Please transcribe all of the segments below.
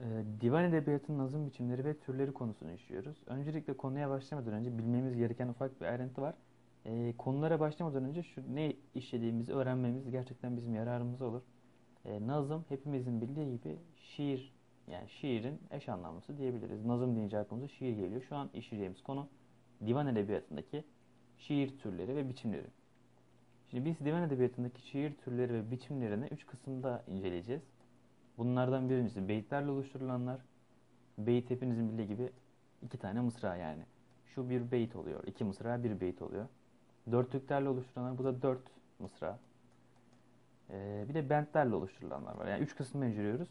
Ee, Divan edebiyatının nazım biçimleri ve türleri konusunu işliyoruz. Öncelikle konuya başlamadan önce bilmemiz gereken ufak bir ayrıntı var. Ee, konulara başlamadan önce şu ne işlediğimizi öğrenmemiz gerçekten bizim yararımıza olur. Ee, nazım hepimizin bildiği gibi şiir yani şiirin eş anlamlısı diyebiliriz. Nazım deyince aklımıza şiir geliyor. Şu an işleyeceğimiz konu divan edebiyatındaki şiir türleri ve biçimleri. Şimdi biz divan edebiyatındaki şiir türleri ve biçimlerini üç kısımda inceleyeceğiz. Bunlardan birincisi beyitlerle oluşturulanlar. Beyit hepinizin bildiği gibi iki tane mısra yani. Şu bir beyit oluyor. iki mısra bir beyit oluyor. Dörtlüklerle oluşturulanlar bu da dört mısra. Ee, bir de bentlerle oluşturulanlar var. Yani üç kısımda inceliyoruz.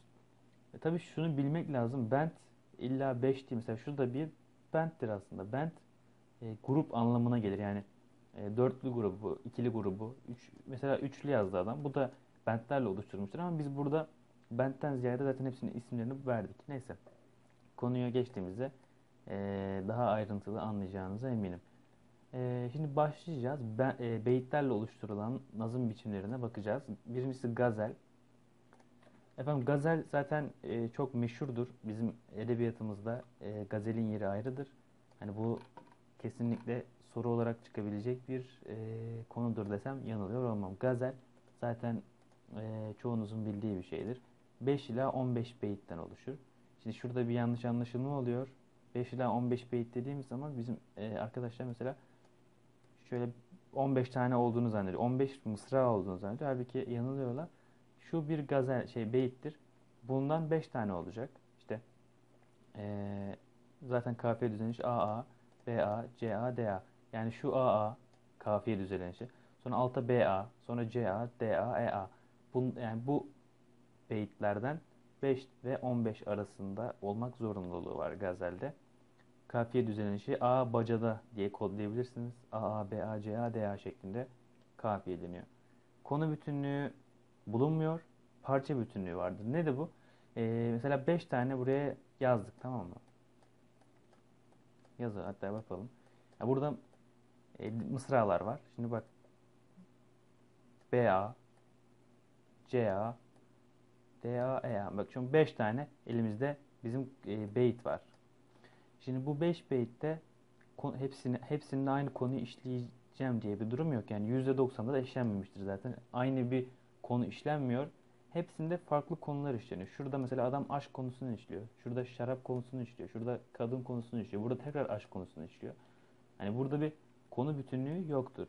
E, tabii şunu bilmek lazım. Bent illa beş değil. Mesela şurada bir benttir aslında. Bent e, grup anlamına gelir. Yani e, dörtlü grubu, ikili grubu, üç, mesela üçlü yazdı adam. Bu da bentlerle oluşturmuştur ama biz burada bentten ziyade zaten hepsinin isimlerini verdik. Neyse. Konuya geçtiğimizde e, daha ayrıntılı anlayacağınıza eminim. E, şimdi başlayacağız. Ben, e, beyitlerle oluşturulan nazım biçimlerine bakacağız. Birincisi gazel. Efendim gazel zaten e, çok meşhurdur. Bizim edebiyatımızda e, gazelin yeri ayrıdır. Hani bu kesinlikle soru olarak çıkabilecek bir e, konudur desem yanılıyor olmam. Gazel zaten e, çoğunuzun bildiği bir şeydir. 5 ila 15 beyitten oluşur. Şimdi şurada bir yanlış anlaşılma oluyor. 5 ila 15 beyit dediğimiz zaman bizim e, arkadaşlar mesela şöyle 15 tane olduğunu zannediyor. 15 mısra olduğunu zannediyor. Halbuki yanılıyorlar. Şu bir gazel şey beyittir. Bundan 5 tane olacak. İşte e, zaten kafiye düzenmiş AA, BA, CA, DA. Yani şu AA kafiye düzenlenişi. Sonra alta BA, sonra CA, DA, EA. Bun, yani bu beyitlerden 5 ve 15 arasında olmak zorunluluğu var gazelde. Kafiye düzenlenişi A bacada diye kodlayabilirsiniz. A, A, B, A, C, A, D, A şeklinde kafiye deniyor. Konu bütünlüğü bulunmuyor. Parça bütünlüğü vardır. Nedir bu? Ee, mesela 5 tane buraya yazdık tamam mı? Yazı hatta bakalım. Ya burada e, mısralar var. Şimdi bak B, A, C, A, D, A, E. Bak şimdi 5 tane elimizde bizim e, beyit var. Şimdi bu 5 beyitte hepsini hepsinde aynı konuyu işleyeceğim diye bir durum yok. Yani %90'da da işlenmemiştir zaten. Aynı bir konu işlenmiyor. Hepsinde farklı konular işleniyor. Şurada mesela adam aşk konusunu işliyor. Şurada şarap konusunu işliyor. Şurada kadın konusunu işliyor. Burada tekrar aşk konusunu işliyor. Hani burada bir konu bütünlüğü yoktur.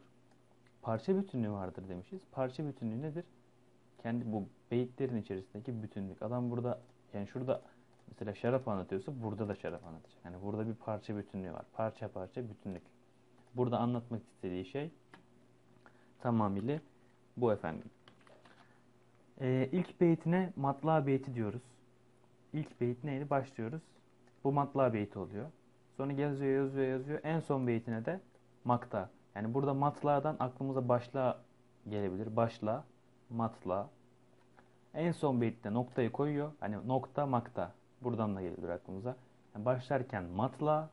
Parça bütünlüğü vardır demişiz. Parça bütünlüğü nedir? Kendi bu beyitlerin içerisindeki bütünlük. Adam burada yani şurada mesela şarap anlatıyorsa burada da şarap anlatacak. Yani burada bir parça bütünlüğü var. Parça parça bütünlük. Burada anlatmak istediği şey tamamıyla bu efendim. Ee, ilk beytine matla beyti diyoruz. İlk beyt neydi? Başlıyoruz. Bu matla beyti oluyor. Sonra yazıyor, yazıyor, yazıyor. En son beytine de makta. Yani burada matla'dan aklımıza başla gelebilir. Başla, matla. En son beytte noktayı koyuyor. Hani nokta, makta. Buradan da gelir aklımıza. Yani başlarken matla,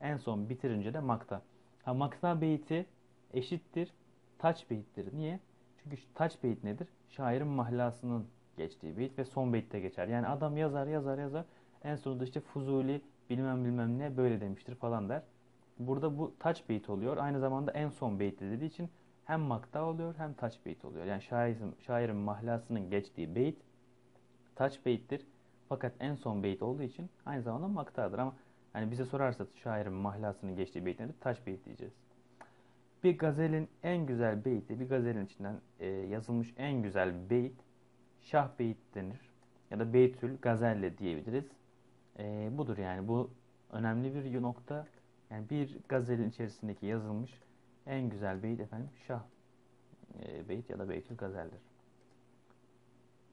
en son bitirince de makta. Ha, makta beyti eşittir taç beyittir. Niye? Çünkü taç beyit nedir? Şairin mahlasının geçtiği beyit ve son beytte geçer. Yani adam yazar yazar yazar en sonunda işte Fuzuli bilmem bilmem ne böyle demiştir falan der. Burada bu taç beyit oluyor. Aynı zamanda en son beyt dediği için hem makta oluyor hem taç beyit oluyor. Yani şairin, şairin mahlasının geçtiği beyt taç beyittir. Fakat en son beyt olduğu için aynı zamanda maktadır ama hani bize sorarsa şairin mahlasının geçtiği beyt nedir? Taç beyit diyeceğiz. Bir gazelin en güzel beyti, bir gazelin içinden e, yazılmış en güzel beyt şah beyit denir. Ya da beytül gazelle diyebiliriz. E, budur yani bu önemli bir nokta. Yani bir gazelin içerisindeki yazılmış en güzel beyit efendim şah e, beyt ya da beytül gazeldir.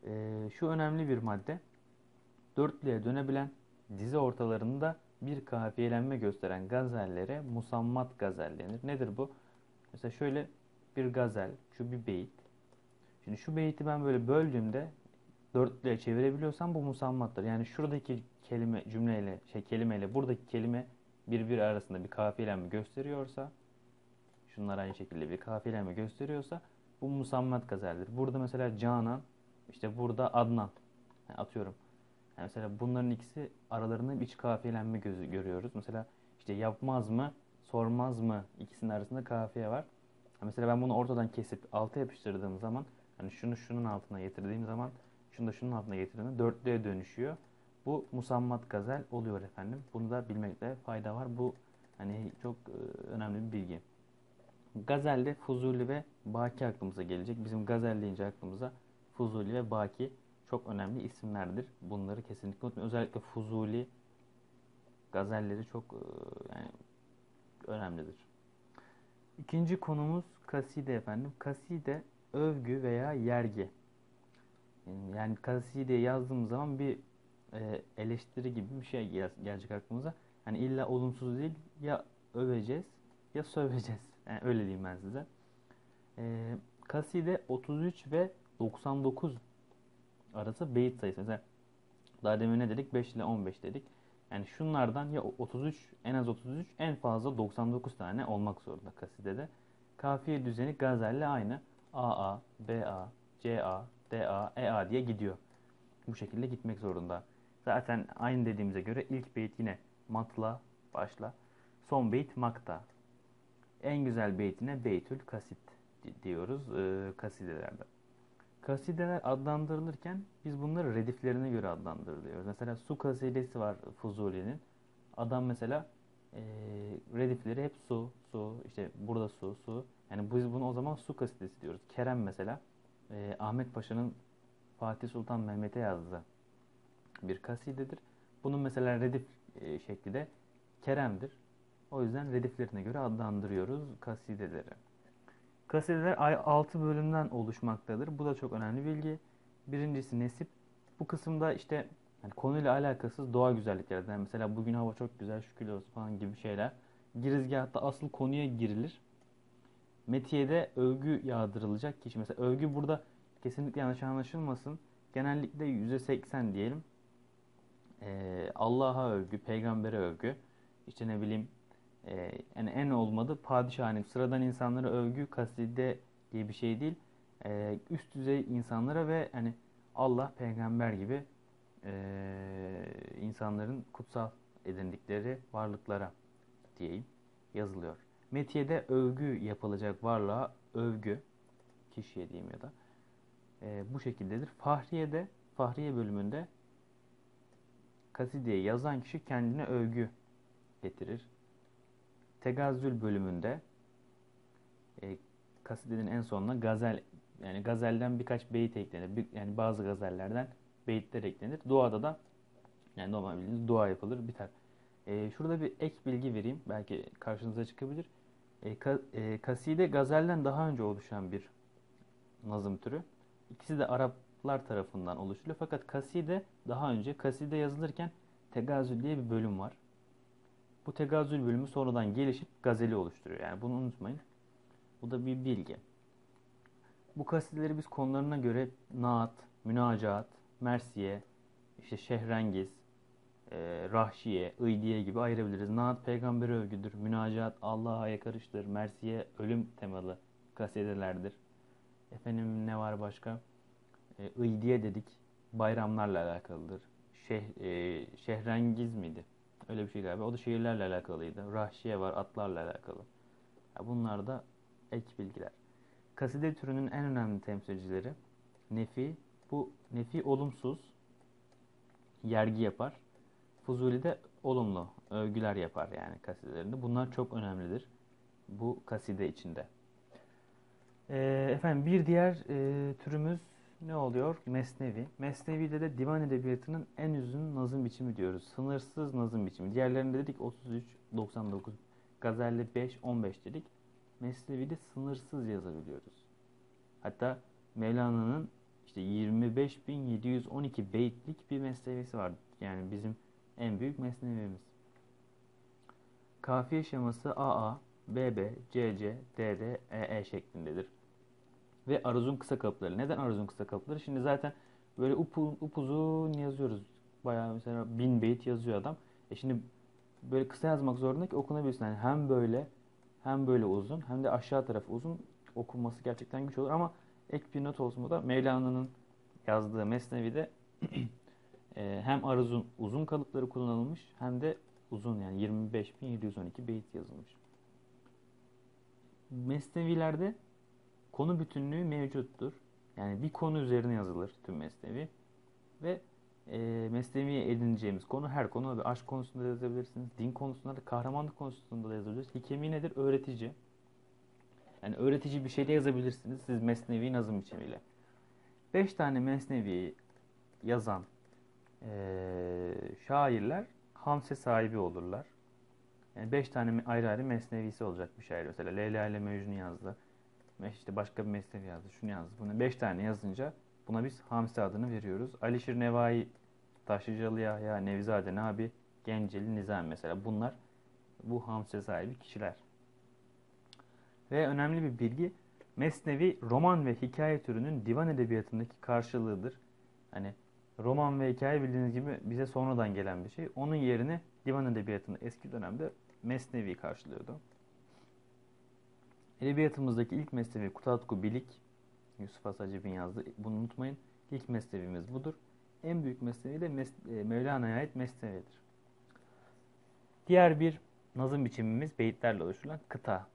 E, şu önemli bir madde. Dörtlüğe dönebilen dizi ortalarında bir kafiyelenme gösteren gazellere musammat gazel denir. Nedir bu? Mesela şöyle bir gazel, şu bir beyit. Şimdi şu beyti ben böyle böldüğümde dörtlüğe çevirebiliyorsam bu musammattır. Yani şuradaki kelime cümleyle, şey kelimeyle buradaki kelime birbiri arasında bir kafiyelenme gösteriyorsa şunlar aynı şekilde bir kafiyelenme gösteriyorsa bu musammat gazeldir. Burada mesela Canan, işte burada Adnan. Yani atıyorum. Yani mesela bunların ikisi aralarında bir iç kafiyelenme gözü görüyoruz. Mesela işte yapmaz mı, sormaz mı ikisinin arasında kafiye var. Mesela ben bunu ortadan kesip alta yapıştırdığım zaman hani şunu şunun altına getirdiğim zaman şunu da şunun altına getirdiğimde dörtlüğe dönüşüyor. Bu musammat gazel oluyor efendim. Bunu da bilmekte fayda var. Bu hani çok e, önemli bir bilgi. Gazelde Fuzuli ve Baki aklımıza gelecek. Bizim gazel deyince aklımıza Fuzuli ve Baki çok önemli isimlerdir. Bunları kesinlikle unutmayın. Özellikle Fuzuli gazelleri çok e, yani önemlidir. İkinci konumuz kaside efendim. Kaside övgü veya yergi. Yani kaside yazdığımız zaman bir e, eleştiri gibi bir şey gelecek aklımıza. Hani illa olumsuz değil ya öveceğiz ya söveceğiz. Yani öyle diyeyim ben size. E, kaside 33 ve 99 arası beyit sayısı. Mesela daha demin ne dedik? 5 ile 15 dedik. Yani şunlardan ya 33 en az 33 en fazla 99 tane olmak zorunda kasidede. Kafiye düzeni gazelle aynı. AA, BA, CA, DA, EA diye gidiyor. Bu şekilde gitmek zorunda. Zaten aynı dediğimize göre ilk beyit yine matla başla. Son beyt makta. En güzel beytine beytül kasit diyoruz e, kasidelerde. Kasideler adlandırılırken biz bunları rediflerine göre adlandırılıyoruz. Mesela su kasidesi var Fuzuli'nin. Adam mesela e, redifleri hep su, su, işte burada su, su. Yani biz bunu o zaman su kasidesi diyoruz. Kerem mesela e, Ahmet Paşa'nın Fatih Sultan Mehmet'e yazdığı bir kasidedir. Bunun mesela redif e, şekli de Kerem'dir. O yüzden rediflerine göre adlandırıyoruz kasideleri. Kasideler 6 bölümden oluşmaktadır. Bu da çok önemli bilgi. Birincisi nesip. Bu kısımda işte yani konuyla alakasız doğa güzelliklerden. Mesela bugün hava çok güzel şükür olsun falan gibi şeyler. Girizgahta asıl konuya girilir. Metiye'de övgü yağdırılacak kişi. Mesela övgü burada kesinlikle yanlış anlaşılmasın. Genellikle %80 diyelim. Ee, Allah'a övgü, peygambere övgü. İşte ne bileyim e, yani en olmadı padişahın sıradan insanlara övgü kaside diye bir şey değil. E, üst düzey insanlara ve hani Allah peygamber gibi e, insanların kutsal edindikleri varlıklara diyeyim yazılıyor. Metiye'de övgü yapılacak varlığa övgü kişiye diyeyim ya da e, bu şekildedir. Fahriye'de Fahriye bölümünde kasideyi yazan kişi kendine övgü getirir. Tegazzül bölümünde e, kasidenin en sonuna gazel yani gazelden birkaç beyit eklenir. Bir, yani bazı gazellerden beyitler eklenir. Duada da yani normal bildiğiniz dua yapılır biter. E, şurada bir ek bilgi vereyim. Belki karşınıza çıkabilir. E, ka, e, kaside gazelden daha önce oluşan bir nazım türü. İkisi de Araplar tarafından oluşuyor. Fakat kaside daha önce kaside yazılırken tegazül diye bir bölüm var. Bu tegazül bölümü sonradan gelişip gazeli oluşturuyor. Yani bunu unutmayın. Bu da bir bilgi. Bu kasideleri biz konularına göre naat, münacaat, mersiye, işte şehrengiz, e, rahşiye, ıydiye gibi ayırabiliriz. Naat peygamber övgüdür, münacaat Allah'a yakarıştır, mersiye ölüm temalı kasidelerdir. Efendim ne var başka? E, ıydiye dedik, bayramlarla alakalıdır. Şeh, e, şehrengiz miydi? Öyle bir şey galiba. O da şehirlerle alakalıydı. Rahşiye var, atlarla alakalı. Ya bunlar da ek bilgiler. Kaside türünün en önemli temsilcileri nefi. Bu nefi olumsuz yergi yapar. Fuzuli de olumlu övgüler yapar yani kasidelerinde. Bunlar çok önemlidir bu kaside içinde. Ee, efendim bir diğer e, türümüz ne oluyor? Mesnevi. Mesnevi'de de divan edebiyatının en uzun nazım biçimi diyoruz. Sınırsız nazım biçimi. Diğerlerinde dedik 33, 99, Gazel'de 5, 15 dedik. Mesnevi'de sınırsız yazabiliyoruz. Hatta Mevlana'nın işte 25.712 beytlik bir mesnevisi var. Yani bizim en büyük mesnevimiz. Kafiye şeması AA, BB, CC, DD, EE şeklindedir ve aruzun kısa kalıpları. Neden aruzun kısa kalıpları? Şimdi zaten böyle upu, upuzun yazıyoruz. Bayağı mesela bin beyt yazıyor adam. E şimdi böyle kısa yazmak zorunda ki okunabilsin. Yani hem böyle hem böyle uzun hem de aşağı tarafı uzun okunması gerçekten güç olur ama ek bir not olsun bu da Mevlana'nın yazdığı Mesnevi'de e, hem aruzun uzun kalıpları kullanılmış hem de uzun yani 25.712 beyit yazılmış. Mesnevilerde konu bütünlüğü mevcuttur. Yani bir konu üzerine yazılır tüm mesnevi. Ve e, mesneviye edineceğimiz konu her konu. Ve aşk konusunda da yazabilirsiniz. Din konusunda da, kahramanlık konusunda da yazabilirsiniz. Hikemi nedir? Öğretici. Yani öğretici bir şey de yazabilirsiniz siz mesnevi nazım biçimiyle. Beş tane mesnevi yazan e, şairler hamse sahibi olurlar. Yani beş tane ayrı ayrı mesnevisi olacak bir şair. Mesela Leyla ile Mecnun yazdı. İşte başka bir mesnevi yazdı. Şunu yazdı. Bunu beş tane yazınca buna biz hamse adını veriyoruz. Alişir Nevai, Taşlıcalı Yahya, Nevzade Nabi, Genceli Nizami mesela. Bunlar bu hamse sahibi kişiler. Ve önemli bir bilgi, Mesnevi roman ve hikaye türünün divan edebiyatındaki karşılığıdır. Hani roman ve hikaye bildiğiniz gibi bize sonradan gelen bir şey. Onun yerine divan edebiyatında eski dönemde Mesnevi karşılıyordu. Edebiyatımızdaki ilk mesnevi Kutatku Bilik, Yusuf Asacib'in yazdı. Bunu unutmayın. İlk mesnevimiz budur. En büyük mesnevi de Mes e, Mevlana'ya ait mesnevidir. Diğer bir nazım biçimimiz beyitlerle oluşturulan kıta.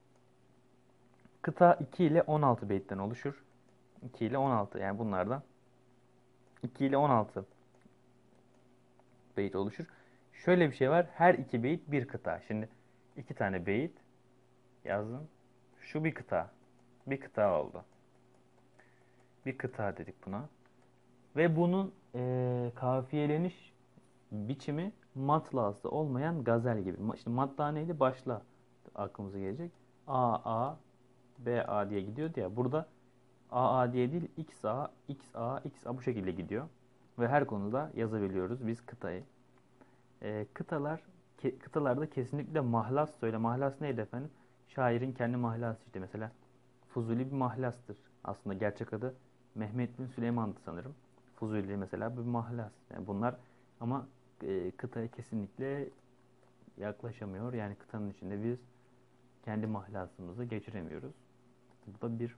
Kıta 2 ile 16 beyitten oluşur. 2 ile 16 yani bunlardan 2 ile 16 beyit oluşur. Şöyle bir şey var. Her iki beyit bir kıta. Şimdi iki tane beyit yazdım. Şu bir kıta. Bir kıta oldu. Bir kıta dedik buna. Ve bunun e, kafiyeleniş biçimi matlası olmayan gazel gibi. İşte matla neydi? Başla aklımıza gelecek. A, A, B, A diye gidiyordu ya. Burada A, A diye değil X, A, X, A, X, A bu şekilde gidiyor. Ve her konuda yazabiliyoruz biz kıtayı. E, kıtalar, ke, kıtalarda kesinlikle mahlas söyle. Mahlas neydi efendim? Şairin kendi mahlası işte mesela. Fuzuli bir mahlastır. Aslında gerçek adı Mehmet bin Süleyman'dı sanırım. Fuzuli mesela bir mahlas. Yani bunlar ama e, kıtaya kesinlikle yaklaşamıyor. Yani kıtanın içinde biz kendi mahlasımızı geçiremiyoruz. Bu da bir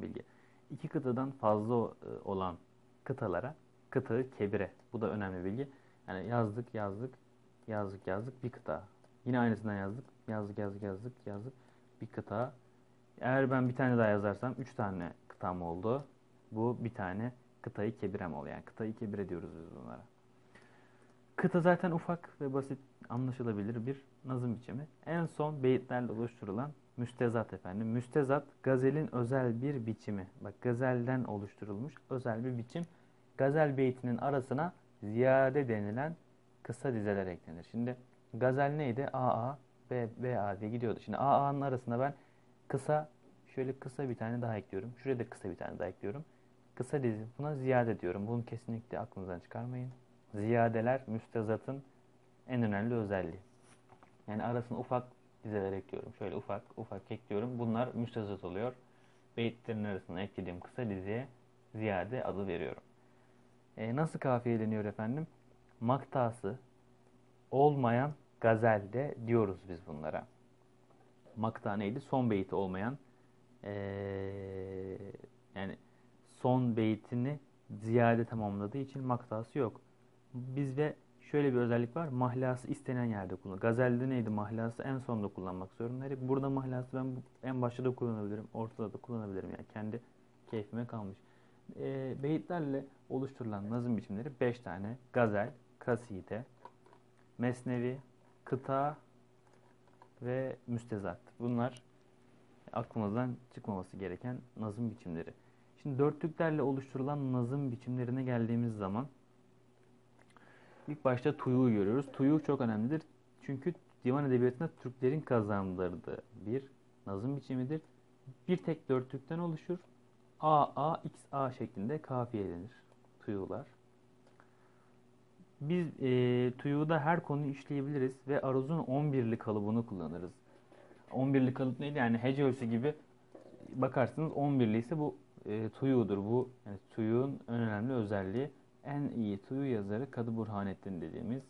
bilgi. İki kıtadan fazla e, olan kıtalara kıtayı kebire. Bu da önemli bilgi. Yani yazdık, yazdık, yazdık, yazdık bir kıta. Yine aynısından yazdık. Yazdık, yazdık, yazdık, yazdık. Bir kıta. Eğer ben bir tane daha yazarsam üç tane kıtam oldu. Bu bir tane kıtayı kebirem oluyor. Yani kıtayı kebire diyoruz biz bunlara. Kıta zaten ufak ve basit anlaşılabilir bir nazım biçimi. En son beyitlerle oluşturulan müstezat efendim. Müstezat gazelin özel bir biçimi. Bak gazelden oluşturulmuş özel bir biçim. Gazel beytinin arasına ziyade denilen kısa dizeler eklenir. Şimdi gazel neydi? A A B B A diye gidiyordu. Şimdi A A'nın arasına ben kısa şöyle kısa bir tane daha ekliyorum. Şuraya da kısa bir tane daha ekliyorum. Kısa dizi buna ziyade diyorum. Bunu kesinlikle aklınızdan çıkarmayın. Ziyadeler müstezatın en önemli özelliği. Yani arasına ufak dizeler ekliyorum. Şöyle ufak ufak ekliyorum. Bunlar müstezat oluyor. Beyitlerin arasına eklediğim kısa diziye ziyade adı veriyorum. E, nasıl kafiyeleniyor efendim? Maktası olmayan gazelde diyoruz biz bunlara. Makta neydi? Son beyti olmayan ee, yani son beytini ziyade tamamladığı için maktası yok. Bizde şöyle bir özellik var. Mahlası istenen yerde kullan. Gazelde neydi? Mahlası en sonda kullanmak zorundaydık. Burada mahlası ben en başta da kullanabilirim. Ortada da kullanabilirim. Yani kendi keyfime kalmış. E, beyitlerle oluşturulan nazım biçimleri 5 tane. Gazel, kaside, mesnevi, kıta ve müstezat. Bunlar aklımızdan çıkmaması gereken nazım biçimleri. Şimdi dörtlüklerle oluşturulan nazım biçimlerine geldiğimiz zaman ilk başta tuyuğu görüyoruz. Tuyuk çok önemlidir. Çünkü divan edebiyatında Türklerin kazandırdığı bir nazım biçimidir. Bir tek dörtlükten oluşur. A, A, X, A şeklinde kafiyelenir tuyular. Biz e, tuyuda her konuyu işleyebiliriz ve aruzun 11'li kalıbını kullanırız. 11'li kalıp neydi? Yani hece ölçüsü gibi bakarsınız 11'li ise bu e, tuyudur. Bu yani tuyuğun en önemli özelliği. En iyi tuyu yazarı Kadı Burhanettin dediğimiz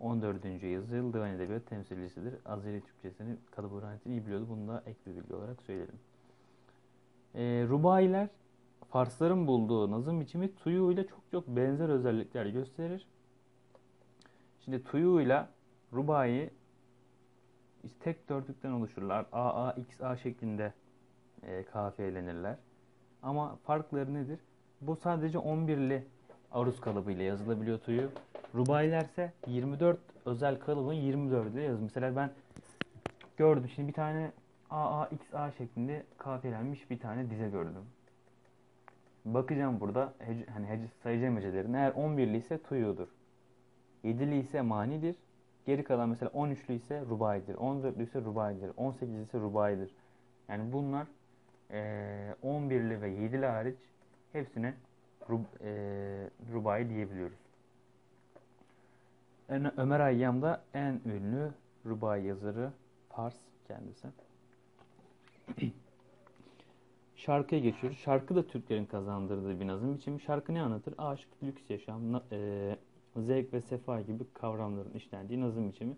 14. yüzyıl divan edebiyat temsilcisidir. Azeri Türkçesini Kadı Burhanettin iyi biliyordu. Bunu da ek bir bilgi olarak söyledim. E, rubailer Farsların bulduğu nazım biçimi tuyu ile çok çok benzer özellikler gösterir. Şimdi tuyu ile rubai işte tek dörtlükten oluşurlar. A, A, X, A şeklinde e, kafiyelenirler. Ama farkları nedir? Bu sadece 11'li aruz kalıbıyla yazılabiliyor tuyu. Rubailerse 24 özel kalıbın 24'ü ile yazılır. Mesela ben gördüm şimdi bir tane A, A, X, A şeklinde kafiyelenmiş bir tane dize gördüm. Bakacağım burada hani hece, sayacağım hecelerin. Eğer 11'li ise tuyudur. 7'li ise manidir. Geri kalan mesela 13'lü ise rubaidir. 14'lü ise rubaidir. 18'li ise rubaidir. Yani bunlar e, 11'li ve 7'li hariç hepsine rub, e, rubai diyebiliyoruz. Ömer Hayyam da en ünlü rubai yazarı Fars kendisi. Şarkıya geçiyoruz. Şarkı da Türklerin kazandırdığı bir nazım biçimi. Şarkı ne anlatır? Aşk, lüks yaşam, e, zevk ve sefa gibi kavramların işlendiği nazım biçimi.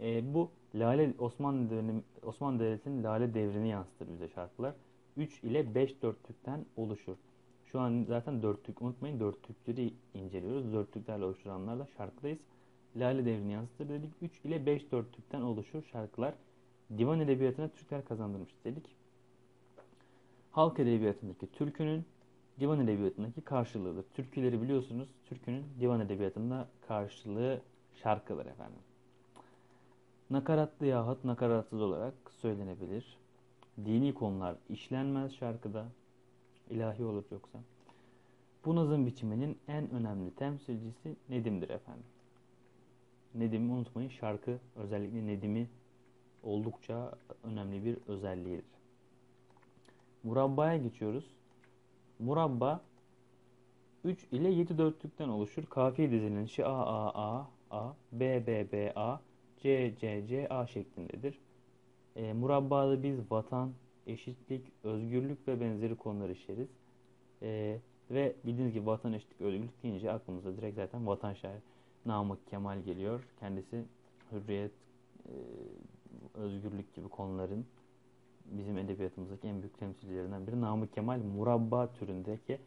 E, bu Lale Osmanlı dönemi, Osmanlı Devleti'nin Lale devrini yansıtır bize şarkılar. 3 ile 5 dörtlükten oluşur. Şu an zaten dörtlük unutmayın dörtlükleri inceliyoruz. Dörtlüklerle oluşturanlarla şarkıdayız. Lale devrini yansıtır dedik. 3 ile 5 dörtlükten oluşur şarkılar. Divan edebiyatına Türkler kazandırmış dedik. Halk edebiyatındaki türkünün divan edebiyatındaki karşılığıdır. Türküleri biliyorsunuz. Türkünün divan edebiyatında karşılığı şarkılar efendim. Nakaratlı yahut nakaratsız olarak söylenebilir. Dini konular işlenmez şarkıda. ilahi olur yoksa. Bu nazım biçiminin en önemli temsilcisi Nedim'dir efendim. Nedim'i unutmayın şarkı özellikle Nedim'i oldukça önemli bir özelliğidir. Murabba'ya geçiyoruz. Murabba 3 ile 7 dörtlükten oluşur. Kafiye dizilinişi A A A A B B B A C C C A şeklindedir. E, murabbada biz vatan, eşitlik, özgürlük ve benzeri konular işleriz. E, ve bildiğiniz gibi vatan, eşitlik, özgürlük deyince aklımıza direkt zaten vatan şairi Namık Kemal geliyor. Kendisi hürriyet, e, özgürlük gibi konuların bizim edebiyatımızdaki en büyük temsilcilerinden biri. Namık Kemal murabba türündeki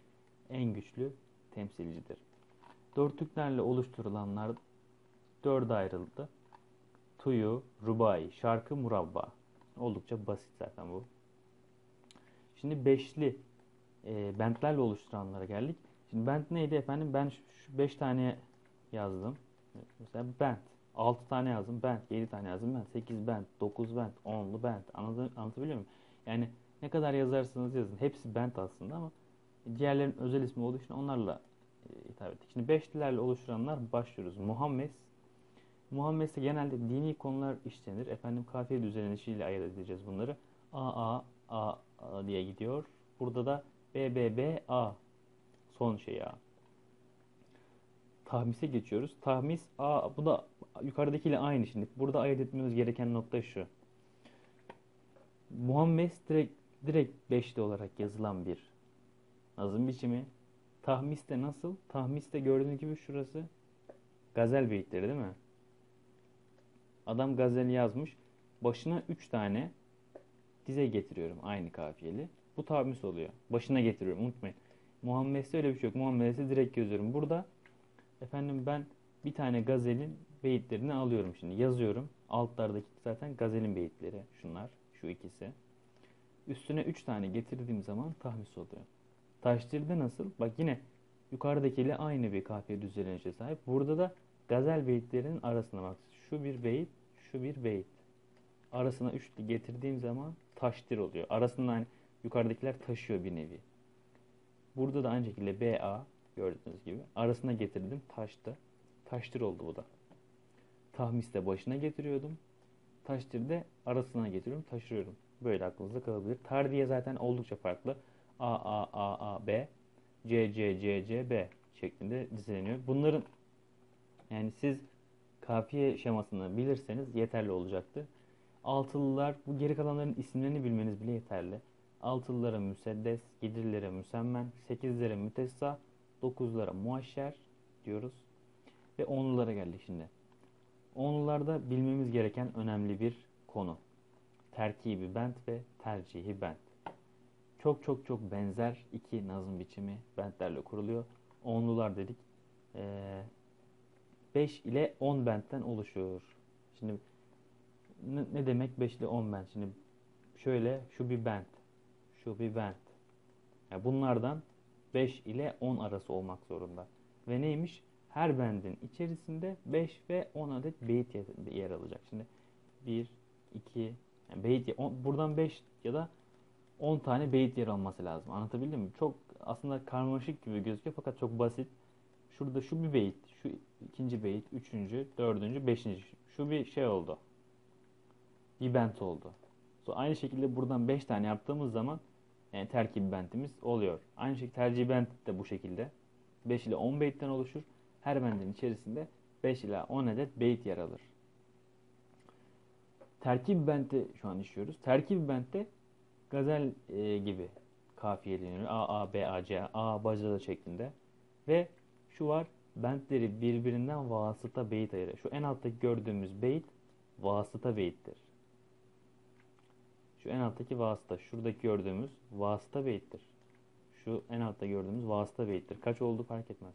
en güçlü temsilcidir. Dörtlüklerle oluşturulanlar dörde ayrıldı. Tuyu, rubai, şarkı, murabba. Oldukça basit zaten bu. Şimdi beşli e, bentlerle oluşturanlara geldik. Şimdi bent neydi efendim? Ben şu beş tane yazdım. Mesela bent. 6 tane yazdım bent, 7 tane yazdım bent, 8 bent, 9 bent, 10'lu bent. Anladın, anlatabiliyor muyum? Yani ne kadar yazarsanız yazın. Hepsi bent aslında ama diğerlerin özel ismi olduğu için onlarla e, hitap ettik. Şimdi beşlilerle oluşturanlar başlıyoruz. Muhammed. Muhammed'de genelde dini konular işlenir. Efendim kafiye düzenlenişiyle ayırt edeceğiz bunları. A, A, A, A diye gidiyor. Burada da B, B, B, A. Son şey A. Tahmis'e geçiyoruz. Tahmis A, bu da yukarıdakiyle aynı şimdi. Burada ayırt etmemiz gereken nokta şu. Muhammed direkt direkt beşli olarak yazılan bir nazım biçimi. Tahmis de nasıl? Tahmis de gördüğünüz gibi şurası gazel beyitleri değil mi? Adam gazel yazmış. Başına 3 tane dize getiriyorum aynı kafiyeli. Bu tahmis oluyor. Başına getiriyorum unutmayın. Muhammed'de öyle bir şey yok. Muhammed'de direkt yazıyorum. Burada efendim ben bir tane gazelin beyitlerini alıyorum şimdi. Yazıyorum. Altlardaki zaten gazelin beyitleri. Şunlar. Şu ikisi. Üstüne 3 tane getirdiğim zaman tahmis oluyor. Taşdirde nasıl? Bak yine yukarıdakiyle aynı bir kafiye düzenlenişe sahip. Burada da gazel beyitlerin arasına bak. Şu bir beyit, şu bir beyit. Arasına üçlü getirdiğim zaman taştir oluyor. Arasında hani yukarıdakiler taşıyor bir nevi. Burada da aynı şekilde BA gördüğünüz gibi. Arasına getirdim taştı. Taştir oldu bu da. Tahmiste başına getiriyordum. Taştirde arasına getiriyorum, taşırıyorum. Böyle aklınızda kalabilir. Tardiye zaten oldukça farklı. A, A, A, A, B, C, C, C, C, B şeklinde dizileniyor. Bunların yani siz kafiye şemasını bilirseniz yeterli olacaktır. Altılılar, bu geri kalanların isimlerini bilmeniz bile yeterli. Altılılara müseddes, yedililere müsemmen, sekizlere mütessa, dokuzlara muaşer diyoruz. Ve onlulara geldik şimdi. Onlularda bilmemiz gereken önemli bir konu. Terkibi bent ve tercihi bent. çok çok çok benzer iki nazım biçimi bentlerle kuruluyor. Onlular dedik. 5 ile 10 bentten oluşuyor. Şimdi ne demek 5 ile 10 bent? Şimdi şöyle şu bir bent. Şu bir bent. Yani bunlardan 5 ile 10 arası olmak zorunda. Ve neymiş? Her bendin içerisinde 5 ve 10 adet beyit yer, alacak. Şimdi 1, 2, yani beyit, on, buradan 5 ya da 10 tane beyit yer alması lazım. Anlatabildim mi? Çok aslında karmaşık gibi gözüküyor fakat çok basit. Şurada şu bir beyit, şu ikinci beyit, üçüncü, dördüncü, beşinci. Şu bir şey oldu. Bir bent oldu. So, aynı şekilde buradan 5 tane yaptığımız zaman yani terkib bentimiz oluyor. Aynı şekilde tercih bent de bu şekilde. 5 ile 10 beyitten oluşur. Her bentin içerisinde 5 ila 10 adet beyit yer alır. Terkib benti şu an işliyoruz. Terkib bentte gazel e, gibi kafiyeleniyor. A, A, B, A, C, A, bacada şeklinde. Ve şu var bentleri birbirinden vasıta beyit ayırır. Şu en alttaki gördüğümüz beyit vasıta beyittir. Şu en alttaki vasıta, şuradaki gördüğümüz vasıta beyittir. Şu en altta gördüğümüz vasıta beyittir. Kaç oldu fark etmez.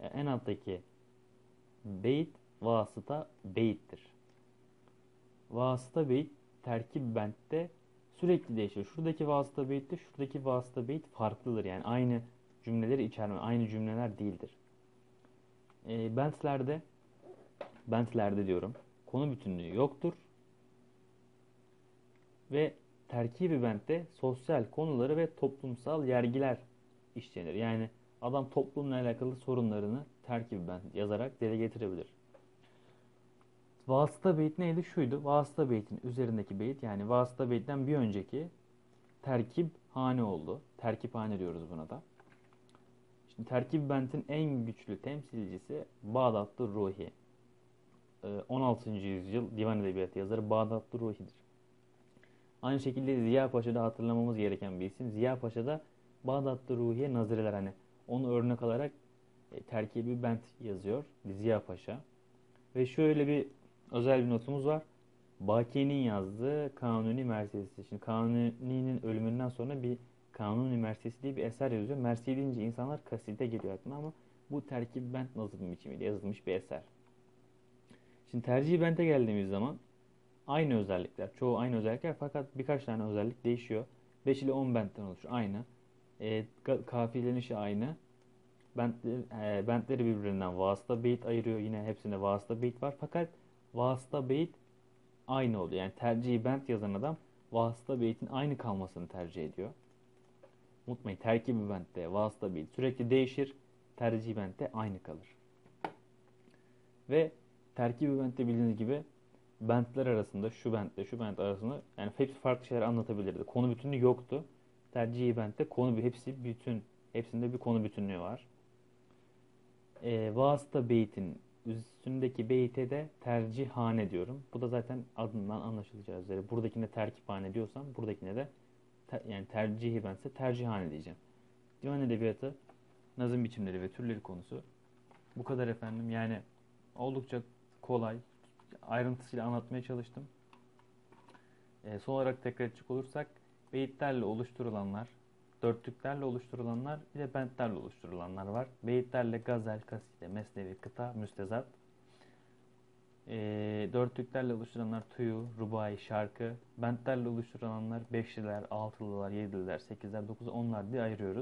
E, en alttaki beyit vasıta beyittir. Vasıta beyit terkib bentte sürekli değişir. Şuradaki vasıta beyitle şuradaki vasıta beyit farklıdır. Yani aynı cümleleri içerme, aynı cümleler değildir. E, bentlerde bentlerde diyorum konu bütünlüğü yoktur ve terkibi bentte sosyal konuları ve toplumsal yergiler işlenir. Yani adam toplumla alakalı sorunlarını terkibi bent yazarak dile getirebilir. Vasıta beyit neydi? Şuydu. Vasıta beytin üzerindeki beyit yani vasıta beyitten bir önceki terkip hane oldu. Terkip hane diyoruz buna da. Şimdi terkib bentin en güçlü temsilcisi Bağdatlı Ruhi. 16. Ee, yüzyıl divan edebiyatı yazarı Bağdatlı Ruhi'dir. Aynı şekilde Ziya Paşa'da hatırlamamız gereken bir isim. Ziya Paşa'da Bağdatlı Ruhiye nazireler hani onu örnek alarak e, terkibi bent yazıyor Ziya Paşa. Ve şöyle bir özel bir notumuz var. Baki'nin yazdığı Kanuni Mersiyesi. Şimdi Kanuni'nin ölümünden sonra bir Kanuni Mersiyesi diye bir eser yazıyor. Mersiye deyince insanlar kaside geliyor aklına ama bu terkib bent nazım biçimiyle yazılmış bir eser. Şimdi tercih bente geldiğimiz zaman aynı özellikler. Çoğu aynı özellikler fakat birkaç tane özellik değişiyor. 5 ile 10 bentten oluşur. Aynı. E, kafiyelenişi aynı. Bentler, e, bentleri birbirinden vasıta beyit ayırıyor. Yine hepsinde vasıta beyit var. Fakat vasıta beyit aynı oluyor. Yani tercihi bent yazan adam vasıta beytin aynı kalmasını tercih ediyor. Unutmayın terkibi bentte vasıta beyit sürekli değişir. Tercih bentte aynı kalır. Ve terkibi bentte bildiğiniz gibi bentler arasında şu bentle şu bent arasında yani hepsi farklı şeyler anlatabilirdi. Konu bütünlüğü yoktu. Tercihi bentte konu hepsi bütün hepsinde bir konu bütünlüğü var. E, vasıta beytin üstündeki beyte de tercihane diyorum. Bu da zaten adından anlaşılacağı üzere. Buradakine terkiphane diyorsam buradakine de ter, yani tercihi bense tercihane diyeceğim. Divan edebiyatı nazım biçimleri ve türleri konusu bu kadar efendim. Yani oldukça kolay, ayrıntısıyla anlatmaya çalıştım. E, son olarak tekrar edecek olursak beyitlerle oluşturulanlar, dörtlüklerle oluşturulanlar bir de bentlerle oluşturulanlar var. Beyitlerle gazel, kaside, mesnevi, kıta, müstezat. E, dörtlüklerle oluşturulanlar tuyu, rubai, şarkı. Bentlerle oluşturulanlar beşliler, altılılar, yedililer, sekizler, dokuz, onlar diye ayırıyoruz.